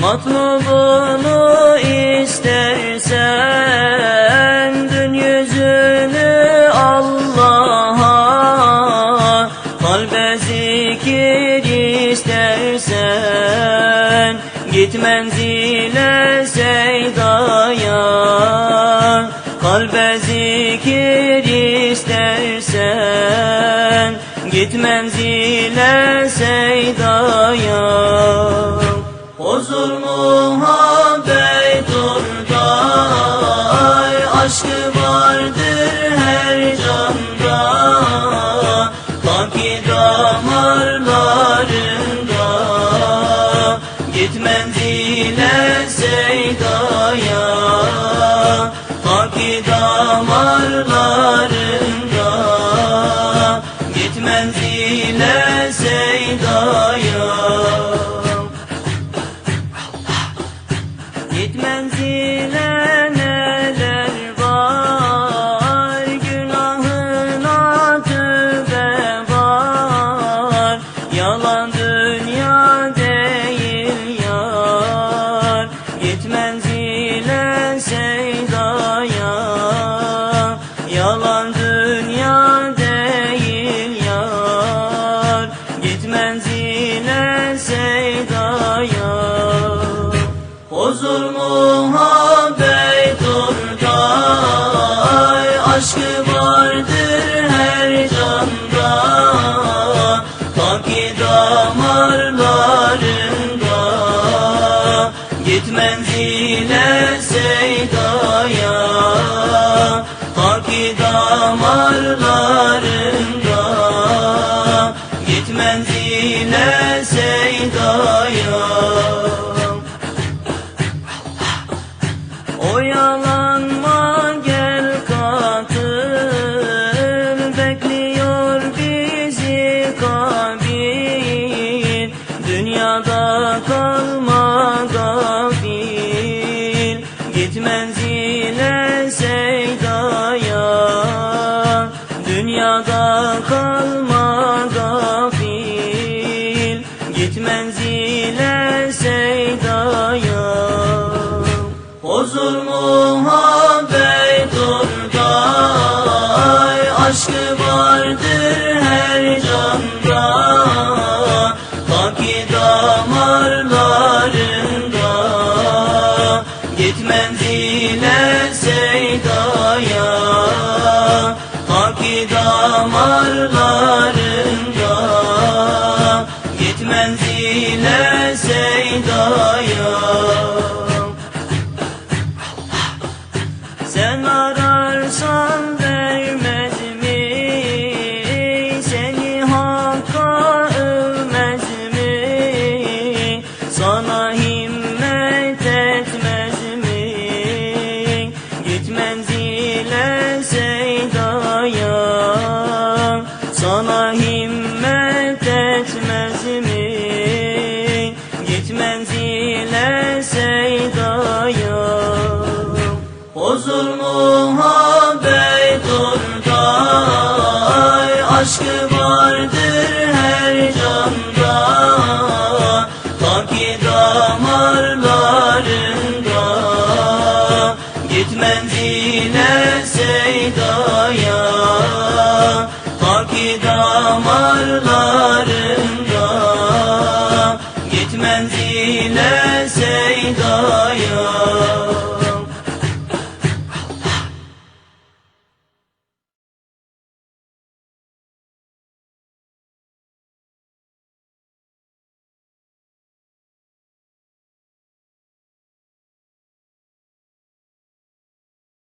Matlubunu istersen Dün yüzünü Allah'a Kalbe zikir istersen Git menzile seydaya Kalbe zikir istersen Git menzile seydaya Huzur muhabbet orada Aşkı vardır her canda. Baki damarlarında Huzur muhabbet orada Aşkı vardır her canda. Baki damarlarında Git menzile seydaya Baki damarlarında Git menzile seydaya Dünyada kalma gafil Git menzile seydaya Dünyada kalma gafil Git menzile seydaya Huzur muhabbet orada Aşkı vardır her Git menzile seydaya Baki damarlarında Git menzile seydaya sen aşkı vardır her canda. Haki damarlarında Git menzile Seyda'ya Haki damarlarında Git menzile Seyda'ya